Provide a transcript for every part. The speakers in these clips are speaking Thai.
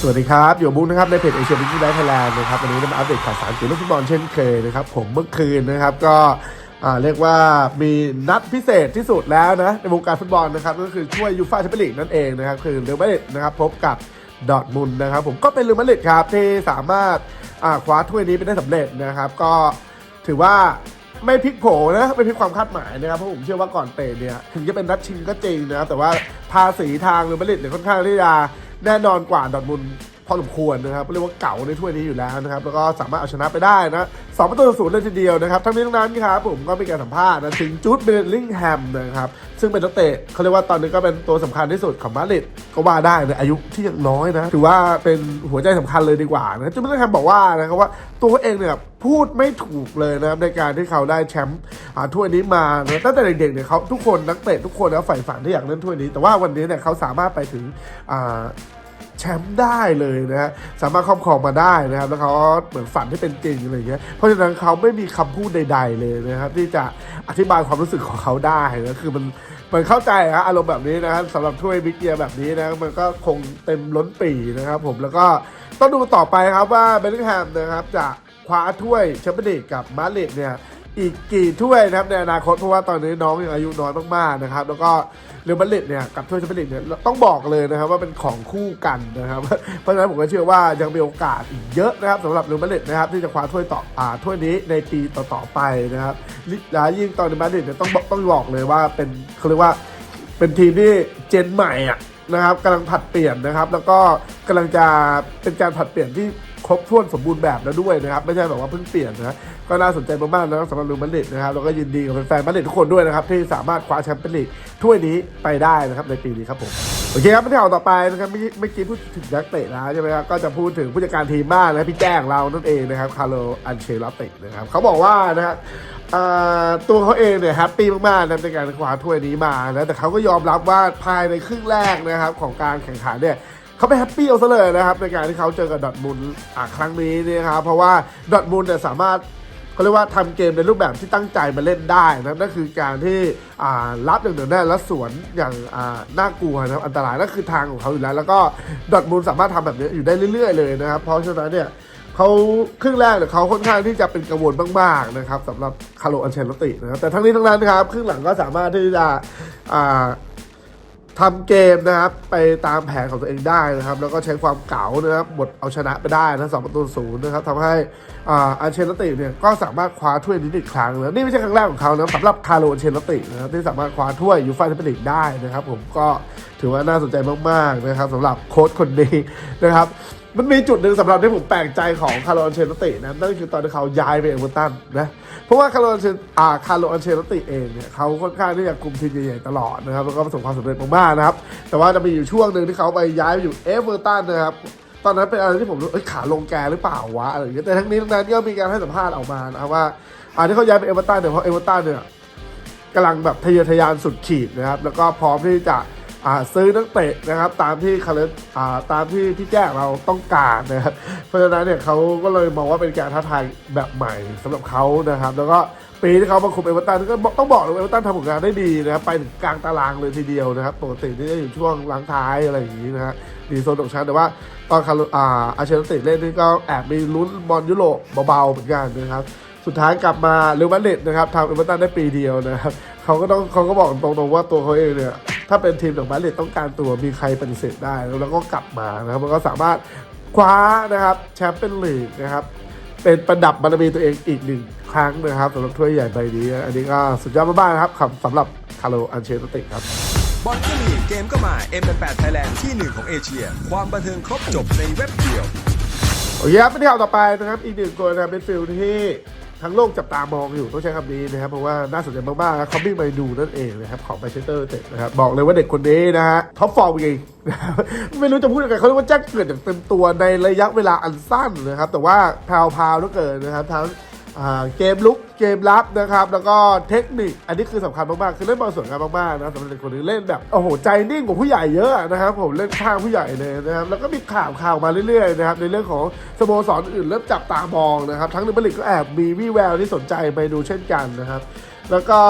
สวัสดีครับ อยู่บุ๊กนะครับในเพจเอเชียบิ๊กไลท์ไทยแลนด์นะครับวันนี้จะมาอัปเดตข่าวสารเกี่ยวกับฟุตบอลเช่นเคยนะครับผมเมื่อคืนนะครับก็เรียกว่ามีนัดพิเศษที่สุดแล้วนะในวงการฟุตบอลนะครับก็คือช่วยยูฟ่าแชมเปี้ยนลีกนั่นเองนะครับคือเรอัลมาดริดนะครับพบกับดอร์ทมุนด์นะครับผมก็เป็นเรอัลมาดริดครับที่สามารถคว้าถ้วยนี้ไปได้สำเร็จนะครับก็ถือว่าไม่พลิกโผนะไม่พลิกความคาดหมายนะครับเพราะผมเชื่อว่าก่อนเตะเนี่ยถึงจะเป็นนัดชิงก็จริงนะครับแต่ว่าภาษีทางเรอัลมาดริดเนี่ยค่อนข้างที่จะ แน่นอนกว่าดอทมุนพอสมควรนะครับเรียกว่าเก่าในถ้วยนี้อยู่แล้วนะครับ แล้วก็สามารถเอาชนะไปได้นะสองประตูต่อศูนย์เลยทีเดียวนะครับ ทั้งนี้ทั้งนั้นครับผมก็มีการสัมภาษณ์นะถึงจูดเบลลิงแฮมนะครับ ซึ่งเป็นนักเตะเขาเรียกว่าตอนนี้ก็เป็นตัวสำคัญที่สุดของมาดริดก็ว่าได้ในอายุที่ยังน้อยนะ ถือว่าเป็นหัวใจสำคัญเลยดีกว่านะจูดเบลลิงแฮมบอกว่านะครับว่าตัวเองเนี่ยพูดไม่ถูกเลยนะครับในการที่เขาได้แชมป์อ่าถ้วยนี้มานะตั้งแต่เด็กๆเนี่ยเขาทุกคนนักเตะทุกคนนะใฝ่ฝันที่อยากเล่นถ้วยนี้ แต่ว่าวันนี้เนี่ยเขาสามารถไปถึง แชมป์ได้เลยนะฮะสามารถครอบครองมาได้นะครับแล้วเขาเหมือนฝันที่เป็นจริงอะไรเงี้ยเพราะฉะนั้นเขาไม่มีคำพูดใด ๆ เลยนะครับที่จะอธิบายความรู้สึกของเขาได้นะคือมันมันเข้าใจฮะอารมณ์แบบนี้นะสำหรับถ้วยบิ๊กเกียแบบนี้นะมันก็คงเต็มล้นปีนะครับผมแล้วก็ต้องดูต่อไปครับว่าเบลลิงแฮมนะครับจะคว้าถ้วยแชมเปี้ยนลีกกับมาดริดเนี่ย อีกกี่ถ้วยนะครับในอนาคตเพราะว่าตอนนี้น้องยังอายุน้อยมากๆนะครับ แล้วก็เรือัลมาดริดเนี่ยกับถ้วยแชมเปี้ยนลีกเนี่ยต้องบอกเลยนะครับว่าเป็นของคู่กันนะครับ เพราะฉะนั้นผมก็เชื่อว่ายังมีโอกาสอีกเยอะนะครับสำหรับเรือัลมาดริดนะครับที่จะคว้าถ้วยต่ออ่าถ้วยนี้ในปีต่อๆไปนะครับและยิ่งตอนในมาดริดเนี่ยต้องบอกต้องบอกเลยว่าเป็นเขาเรียกว่าเป็นทีมที่เจนใหม่อะนะครับกำลังผัดเปลี่ยนนะครับ แล้วก็กำลังจะเป็นการผัดเปลี่ยนที่ ครบถ้วนสมบูรณ์แบบแล้วด้วยนะครับ ไม่ใช่แบบว่าเพิ่งเปลี่ยนนะก็น่าสนใจมากๆนะสำหรับลูมาดริดนะครับแล้วก็ยินดีกับแฟนๆมาดริดทุกคนด้วยนะครับ ที่สามารถคว้าแชมเปี้ยนลีกถ้วยนี้ไปได้นะครับในปีนี้ครับผมโอเคครับมาที่ข่าวต่อไปนะครับเมื่อกี้เมื่อกี้พูดถึงนักเตะแล้วใช่ไหมครับก็จะพูดถึงผู้จัดการทีมบ้างนะพี่แจ้งเรานั่นเองนะครับคาร์โลอันเชลตินะครับเขาบอกว่านะครับตัวเขาเองเนี่ยแฮปปี้มากๆนะในการคว้าถ้วยนี้มานะแต่เขาก็ยอมรับว่าภายในครึ่งแรกนะครับของการแข่งขันเนี่ย เขาไม่แฮปปี้เอาซะเลยนะครับในการที่เขาเจอกับดอทมุนอะครั้งนี้เนี่ยครับเพราะว่าดอทมุนเนี่ยสามารถเขาเรียกว่าทำเกมในรูปแบบที่ตั้งใจมาเล่นได้นะนั่นคือการที่อ่ารับอย่างเหนียวแน่และสวนอย่างอ่าน่ากลัวนะครับอันตรายนั่นคือทางของเขาอยู่แล้ว แล้วก็ดอทมุนด์สามารถทำแบบนี้อยู่ได้เรื่อย ๆ เลยนะครับ เพราะฉะนั้นเนี่ยเขาครึ่งแรกเนี่ยเขาค่อนข้างที่จะเป็นกังวลมากๆนะครับสำหรับคาร์โลอันเชลตินะครับแต่ทั้งนี้ทั้งนั้นนะครับครึ่งหลังก็สามารถที่จะอ่า ทำเกมนะครับไปตามแผนของตัวเองได้นะครับ แล้วก็ใช้ความเก๋านะครับบทเอาชนะไปได้นะสองประตูศูนย์นะครับทำให้อันเชลติเนี่ยก็สามารถคว้าถ้วยนี้อีกครั้งนะนี่ไม่ใช่ครั้งแรกของเขานะสำหรับคาร์โลอันเชลตินะครับที่สามารถคว้าถ้วยยูฟ่าแชมเปี้ยนลีกได้นะครับ ผมก็ถือว่าน่าสนใจมากๆนะครับสำหรับโค้ชคนนี้นะครับ มันมีจุดหนึ่งสำหรับที่ผมแปลกใจของคาร์โลอันเชลตินะนั่นคือตอนที่เขาย้ายไปเอเวอร์ตันนะเพราะว่าคาร์โลอันเชลอ่าคาร์โลอันเชลติเองเนี่ยเขาค่อนข้างที่จะคุมทีมใหญ่ๆตลอดนะครับแล้วก็ประสบความสำเร็จมากๆนะครับ แต่ว่าจะมีอยู่ช่วงหนึ่งที่เขาไปย้ายไปอยู่เอเวอร์ตันนะครับตอนนั้นเป็นอะไรที่ผมรู้เอ้ยขาลงแกหรือเปล่าวะอะไรอย่างเงี้ยแต่ทั้งนี้ทั้งนั้นก็มีการให้สัมภาษณ์ออกมานะครับว่าอ่าที่เขาย้ายไปเอเวอร์ตันเนี่ยเพราะเอเวอร์ตันเนี่ยกำลังแบบทะเยอทะยานสุดขีดนะครับ แล้วก็พร้อมที่จะ ซื้อนักเตะนะครับ ตามที่คาร์ลอ่าตามที่พี่แจ้งเราต้องการนะครับเพราะฉะนั้นเนี่ยเขาก็เลยมองว่าเป็นการท้าทายแบบใหม่สำหรับเขานะครับ แล้วก็ปีที่เขามาคุมเอเวอร์ตันก็ต้องบอกเลยว่าเอเวอร์ตันทำผลงานได้ดีนะครับไปถึงกลางตารางเลยทีเดียวนะครับปกตินี่จะอยู่ช่วงหลังท้ายอะไรอย่างนี้นะฮะดีโซนตกชั้นแต่ว่าตอนคาร์ลอาอาเชลติเล่นนี่ก็แอบมีลุ้นบอลยุโรปเบาๆเหมือนกันนะครับ สุดท้ายกลับมาเรอัลมาดริดนะครับทำเอเวอร์ตันได้ปีเดียวนะครับ เขาก็ต้องเขาก็บอกตรงๆว่าตัวเขาเองเนี่ยถ้าเป็นทีมของมาดริดต้องการตัวมีใครปฏิเสธได้ แล้วก็กลับมานะครับมันก็สามารถคว้านะครับแชมเปี้ยนลีกนะครับเป็นประดับบารมีตัวเองอีกหนึ่งครั้งนะครับสำหรับถ้วยใหญ่ใบนี้ อันนี้ก็สุดยอดมากๆนะครับสำหรับคาร์โลอันเชลติครับบอลก็มีเกมก็มา M8 Thailand ที่หนึ่งของเอเชีย ความบันเทิงครบจบในเว็บเดียว โอเคครับไปที่ข่าวต่อไปนะครับ อีกหนึ่งคนนะครับเป็นฟิลที่ ทั้งโลกจับตามองอยู่ต้องใช้คำนี้นะครับเพราะว่าน่าสนใจมากๆนะคอมบิ้งไปดูนั่นเองนะครับของแมนเชสเตอร์เต็ดนะครับบอกเลยว่าเด็กคนนี้นะฮะท็อปฟอร์มจริงไม่รู้จะพูดยังไงเขาเรียกว่าแจ้งเกิดอย่างเต็มตัวในระยะเวลาอันสั้นนะครับแต่ว่าพาวๆเหลือเกินนะครับทั้ง เกมลุกเกมรับนะครับ แล้วก็เทคนิค อันนี้คือสำคัญมากๆ คือเล่นบอลสวยงามมากๆนะสำหรับเด็กคนนี้เล่นแบบโอ้โหใจนิ่งกว่าผู้ใหญ่เยอะนะครับผมเล่นข้างผู้ใหญ่เลยนะครับแล้วก็มีข่าวข่าวมาเรื่อยๆนะครับในเรื่องของสโมสรอื่นเริ่มจับตามองนะครับทั้งในบริกก็แอบมีวี่แววที่สนใจไปดูเช่นกันนะครับแล้วก็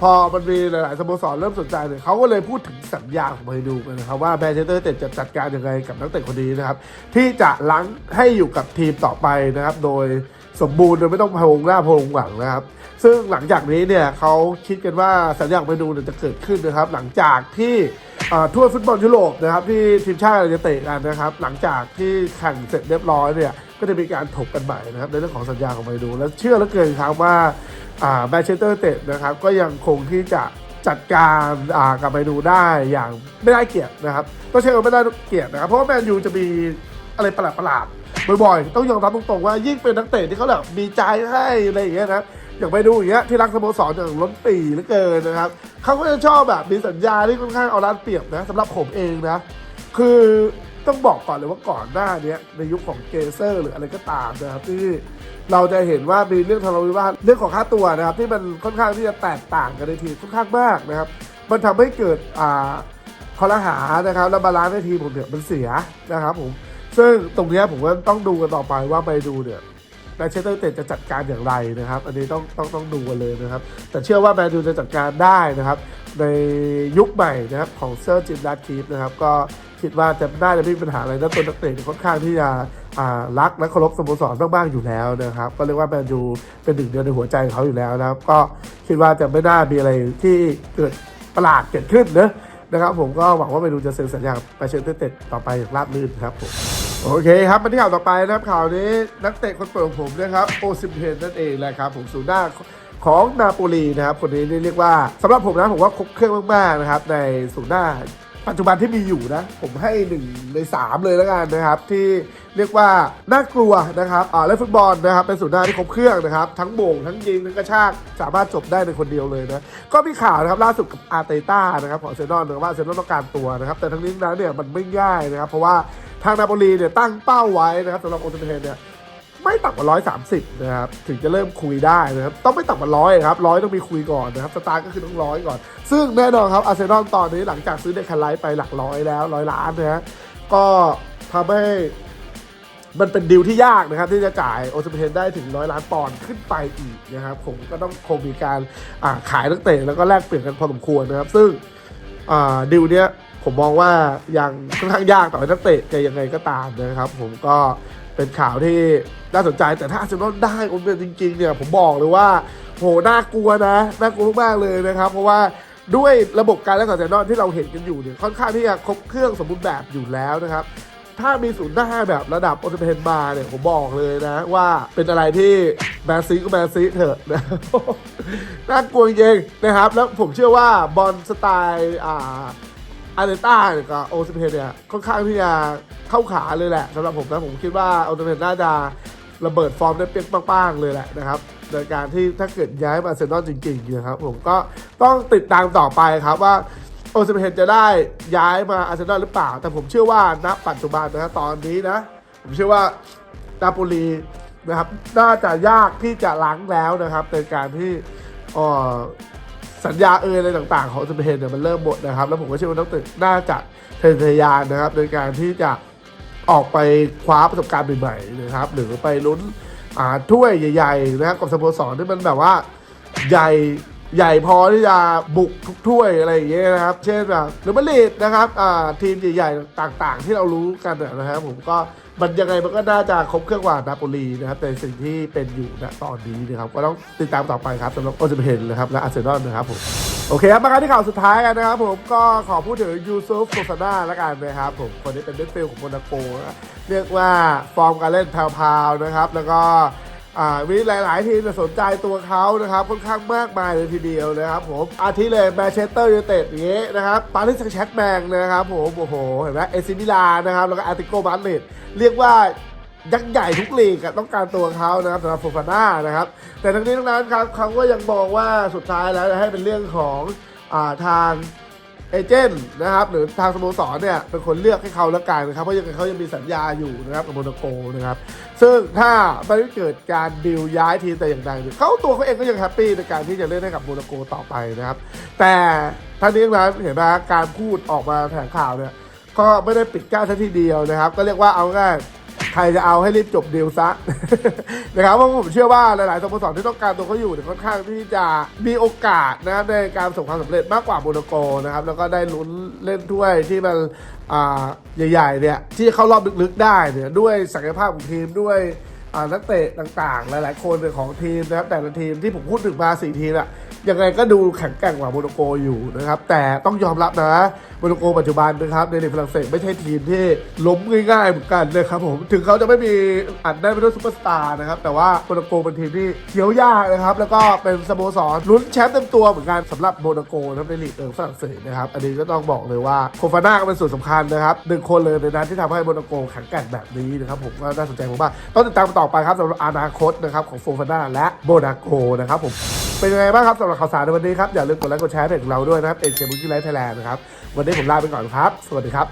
พอมันมีหลายๆสโมสรเริ่มสนใจเนี่ยเขาก็เลยพูดถึงสัญญาของไมนูกันนะครับว่าแมนเชสเตอร์เต็ดจะจัดการยังไงกับนักเตะคนนี้นะครับที่จะล้างให้อยู่กับทีมต่อไปนะครับโดย สมบูรณ์โดยไม่ต้องพะวงหน้าพะวงหลังนะครับ ซึ่งหลังจากนี้เนี่ยเขาคิดกันว่าสัญญาของไมนูจะเกิดขึ้นนะครับ หลังจากที่อ่าทั่วฟุตบอลยุโรปนะครับที่ทีมชาติจะเตะกันนะครับ หลังจากที่แข่งเสร็จเรียบร้อยเนี่ยก็จะมีการถกกันใหม่นะครับ ในเรื่องของสัญญาของไมนูและเชื่อเหลือเกินครับว่าแมนเชสเตอร์เตะนะครับก็ยังคงที่จะจัดการกับไมนูได้อย่างไม่ได้เกียรตินะครับต้องใช้คำว่าไม่ได้เกียรตินะครับเพราะว่าแมนยูจะมีอะไรประหลาดๆ บ่อยๆ ต้องยอมรับตรงๆว่ายิ่งเป็นนักเตะที่เขาแบบมีใจให้อะไรอย่างเงี้ยนะอย่างไปดูอย่างเงี้ยที่รักสโมสรอย่างล้นปีเหลือเกินนะครับเขาก็จะชอบแบบมีสัญญาที่ค่อนข้างเอาร้านเปรียบนะสำหรับผมเองนะคือต้องบอกก่อนเลยว่าก่อนหน้านี้ในยุคของเกเซอร์ หรืออะไรก็ตามนะครับที่เราจะเห็นว่ามีเรื่องทะเลาะวิวาทเรื่องของค่าตัวนะครับ ที่มันค่อนข้างที่จะแตกต่างกันในทีมค่อนข้างมากนะครับ มันทำให้เกิดอ่าคอรหานะครับแล้วบาลานซ์ในทีมผมเนี่ยมันเสียนะครับผม ซึ่งตรงนี้ผมก็ต้องดูกันต่อไปว่าไปดูเนี่ยแมนเชสเตอร์เตะจะจัดการอย่างไรนะครับ อันนี้ต้องต้องต้องดูกันเลยนะครับ แต่เชื่อว่าแมนยูจะจัดการได้นะครับ ในยุคใหม่นะครับของเซอร์จิมดัตคีฟนะครับ ก็คิดว่าจะน่าจะไม่มีปัญหาอะไรนะตัวนักเตะค่อนข้างที่จะรักและเคารพสโมสรมากๆอยู่แล้วนะครับ ก็เรียกว่าแมนยูเป็นหนึ่งเดียวในหัวใจของเขาอยู่แล้วนะครับ ก็คิดว่าจะไม่น่ามีอะไรที่เกิดประหลาดเกิดขึ้นนะนะครับ ผมก็หวังว่าแมนยูจะเซ็นสัญญาไปเชนเตอร์เต็ดต่อไปอย่างราบรื่นครับผม โอเคครับมาที่ข่าวต่อไปนะครับข่าวนี้นักเตะคนโปรดของผมนะครับโอซิมเพนนั่นเองแหละครับผมศูนย์หน้าของนาโปลีนะครับคนนี้เรียกว่าสำหรับผมนะผมว่าครบเครื่องมากๆนะครับในศูนย์หน้าปัจจุบันที่มีอยู่นะ ผมให้หนึ่งในสามเลยแล้วกันนะครับ ที่เรียกว่าน่ากลัวนะครับอ่าเล่นฟุตบอลนะครับ เป็นศูนย์หน้าที่ครบเครื่องนะครับ ทั้งโบงทั้งยิง ทั้งกระชากสามารถจบได้ในคนเดียวเลยนะ ก็มีข่าวนะครับ ล่าสุดกับอาร์เตต้านะครับของเซนอลนะว่าเซนอลต้องการตัวนะครับ แต่ทั้งนี้นั้นเนี่ยมันไม่ง่ายนะครับ เพราะว่า ทางนาโปลีเนี่ยตั้งเป้าไว้นะครับสำหรับโอเซเทนเนี่ยไม่ต่ำกว่าร้อยสามสิบนะครับถึงจะเริ่มคุยได้นะครับต้องไม่ต่ำกว่าร้อยครับร้อยต้องมีคุยก่อนนะครับสตาร์ก็คือต้องร้อยก่อน ซึ่งแน่นอนครับอาร์เซนอลตอนนี้หลังจากซื้อเดคันไลท์ไปหลักร้อยแล้วร้อยล้านนะฮะก็ทำให้มันเป็นดีลที่ยากนะครับ ที่จะจ่ายโอซเปเทนได้ถึงร้อยล้านปอนด์ขึ้นไปอีกนะครับผมก็ต้องคงมีการขายนักเตะแล้วก็แลกเปลี่ยนกันพอสมควรนะครับ ซึ่งดิวเนี้ย ผมมองว่ายังค่อนข้างยากต่อนักเตะจะยังไงก็ตามนะครับ ผมก็เป็นข่าวที่น่าสนใจแต่ถ้าอาร์เซนอลได้โอเป็นจริงๆเนี่ยผมบอกเลยว่าโหน่ากลัวนะน่ากลัวมากเลยนะครับ เพราะว่าด้วยระบบการเล่นของอาร์เซนอลที่เราเห็นกันอยู่เนี่ยค่อนข้างที่จะครบเครื่องสมบูรณ์แบบอยู่แล้วนะครับถ้ามีศูนย์หน้าแบบระดับโอเทเพนมาเนี่ยผมบอกเลยนะว่าเป็นอะไรที่แมนซีก็แมนซีเถอะนะน่ากลัวจริงนะครับ แล้วผมเชื่อว่าบอลสไตล์อ่า อาร์เตต้าเนี่ยกับโอเทเพเนี่ยค่อนข้างที่จะเข้าขาเลยแหละสำหรับผมนะผมคิดว่าโอเทเพนน่าจะระเบิดฟอร์มได้เปี้ยงป้างๆเลยแหละนะครับในการที่ถ้าเกิดย้ายมาอาร์เซนอลจริงๆนะครับผมก็ต้องติดตามต่อไปครับว่าโอซิเมเนจะได้ย้ายมาอาร์เซนอลหรือเปล่า แต่ผมเชื่อว่าณปัจจุบันนะตอนนี้นะ ผมเชื่อว่านาโปลีนะครับน่าจะยากที่จะล้างแล้วนะครับในการที่อ่อ สัญญาเอยอะไรต่างๆ ของสเปนเนี่ยมันเริ่มหมดนะครับ แล้วผมก็เชื่อว่านักเตะน่าจะทะเยอทะยานนะครับในการที่จะออกไปคว้าประสบการณ์ใหม่ๆนะครับ หรือไปลุ้นถ้วยใหญ่ๆนะครับกับสโมสรที่มันแบบว่าใหญ่ ใหญ่พอที่จะบุกทุกถ้วยอะไรอย่างเงี้ยนะครับ เช่นแบบหรือมาดริดนะครับอ่าทีมใหญ่ๆต่างๆ ที่เรารู้กันนะครับผมก็มันยังไงมันก็น่าจะครบเครื่องกว่านาโปลีนะครับในสิ่งที่เป็นอยู่ณตอนนี้นะครับก็ต้องติดตามต่อไปครับสำหรับโอซิเมเฮนนะครับและอาร์เซนอลนะครับผมโอเคครับมากันที่ข่าวสุดท้ายกันนะครับผมก็ขอพูดถึงยูซุฟโฟซาน่าแล้วกันนะครับผมคนนี้เป็นเดนฟิลของโมนาโกนะเรียกว่าฟอร์มการเล่นแพรวๆนะครับ แล้วก็ อ่ามีหลาย ๆ ทีมสนใจตัวเขานะครับค่อนข้างมากมายเลยทีเดียวนะครับผมอาทิเลยแมนเชสเตอร์ยูไนเต็ดอย่างเงี้ยนะครับปารีสแชกแมงนะครับผมโอ้โหเห็นไหมเอซิมิลานะครับแล้วก็อาร์ติโกมาดริดเรียกว่ายักษ์ใหญ่ทุกลีกต้องการตัวเขานะครับสำหรับโฟฟาน่านะครับ แต่ทั้งนี้ทั้งนั้นครับเขาก็ยังบอกว่าสุดท้ายแล้วจะให้เป็นเรื่องของอาทาง เอเจนต์นะครับหรือทางสโมสรเนี่ยเป็นคนเลือกให้เขาละกันนะครับเพราะยังไงเขายังมีสัญญาอยู่นะครับกับโมนาโกนะครับซึ่งถ้าไม่ได้เกิดการดิวย้ายทีมแต่อย่างใดเนี่ยเขาตัวเขาเองก็ยังแฮปปี้ในการที่จะเล่นให้กับโมนาโกต่อไปนะครับแต่ทั้งนี้นั้นเห็นไหมการพูดออกมาแถลงข่าวเนี่ยก็ไม่ได้ปิดกั้นซะทีเดียวนะครับ ก็เรียกว่าเอาง่าย ครจะเอาให้รีบจบเดีลซะ นะครับเพราะผมเชื่อว่าหลายๆสโมสรที่ต้องการตัวเขาอยู่เนี่ยค่อนข้างที่จะมีโอกาสนะครับในการประสบความสำเร็จมากกว่าโมนโกนะครับแล้วก็ได้ลุ้นเล่นถ้วยที่มันใหญ่ๆเนี่ยที่เข้ารอบลึกๆได้เนี่ยด้วยศักยภาพของทีมด้วยนักเตะต่างๆ หลายๆ คนของทีมนะครับแต่ละทีมที่ผมพูดถึงมาสี่ทีมอะ ยังไงก็ดูแข็งแกร่งกว่าโมนโกอยู่นะครับ แต่ต้องยอมรับนะโมนโกปัจจุบันนะครับในลีกฝรั่งเศสไม่ใช่ทีมที่ล้มง่ายๆเหมือนกันนะครับผมถึงเขาจะไม่มีอัดได้เป็นซูเปอร์สตาร์นะครับแต่ว่าโมนโกเป็นทีมที่เคี้ยวยากนะครับแล้วก็เป็นสโมสรลุ้นแชมป์เต็มตัวเหมือนกันสำหรับโมนโกนะครับในลีกเอิงฝรั่งเศสนะครับอันนี้ก็ต้องบอกเลยว่าโคฟาน่าก็เป็นส่วนสำคัญนะครับหนึ่งคนเลยในนั้นที่ทำให้โมนโกแข็งแกร่งแบบนี้นะครับผมก็น่าสนใจผมากๆต้องติดตามต่อไปครับสำหรับอนาคตนะครับของโฟฟาน่าและโมนาโกนะครับผมเป็นยังไงบ้างครับสำหรับข่าวสารในวันนี้ครับอย่าลืมกดไลค์กดแชร์เพจของเราด้วยนะครับเอ็นเคบุกี้ไลท์ไทยแลนด์นะครับวันนี้ผมลาไปก่อนครับ สวัสดีครับ